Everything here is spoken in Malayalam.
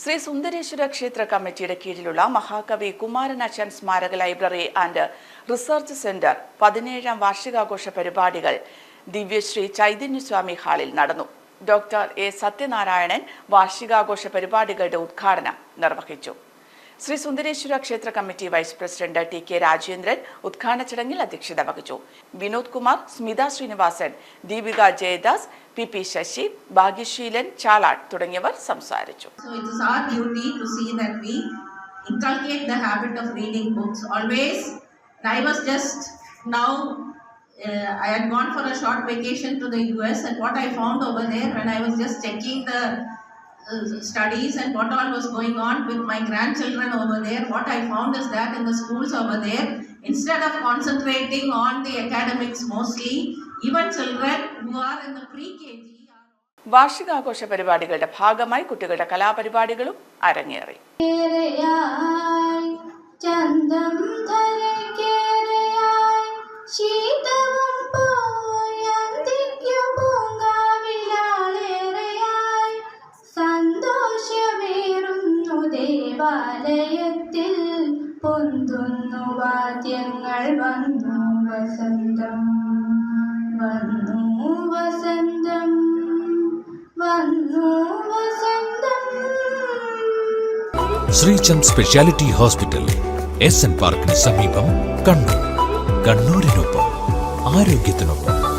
ശ്രീ സുന്ദരേശ്വര ക്ഷേത്ര കമ്മിറ്റിയുടെ കീഴിലുള്ള മഹാകവി കുമാരനാശാൻ സ്മാരക ലൈബ്രറി ആൻഡ് റിസർച്ച് സെന്റർ പതിനേഴാം വാർഷികാഘോഷ പരിപാടികൾ ദിവ്യശ്രീ ചൈതന്യസ്വാമി ഹാളിൽ നടന്നു. ഡോക്ടർ എ സത്യനാരായണൻ വാർഷികാഘോഷ പരിപാടികളുടെ ഉദ്ഘാടനം നിർവഹിച്ചു. ശ്രീ സുന്ദരേശ്വര ക്ഷേത്ര committee vice president T K Rajendran ഉദ്ഘാടന ചടങ്ങിൽ അധ്യക്ഷത വഹിച്ചു വിനോദ് കുമാർ സ്മിത ശ്രീനിവാസൻ ദീപിക ജയദാസ് പി പി ശശി ഭാഗ്യശീലൻ ചാലാട്ട് തുടങ്ങിയവർ സംസാരിച്ചു uh, I had gone for a short vacation to the US, and what I found over there when I was just checking the uh, studies and what all was going on with my grandchildren over there, what I found is that in the schools over there, instead of concentrating on the academics mostly, even children who are in the pre KG വാർഷിക വാർഷികാഘോഷ പരിപാടികളുടെ ഭാഗമായി കുട്ടികളുടെ കലാപരിപാടികളും അരങ്ങേറി ദേവാലയത്തിൽ പൊന്തുന്നു വാദ്യങ്ങൾ വന്നു വസന്തം. വന്നു വസന്തം. വന്നു വസന്തം. സ്പെഷ്യാലിറ്റി ഹോസ്പിറ്റൽ എസ് എൻ പാർക്കിന് സമീപം കണ്ണൂർ. കണ്ണൂരിനൊപ്പം ആരോഗ്യത്തിനൊപ്പം.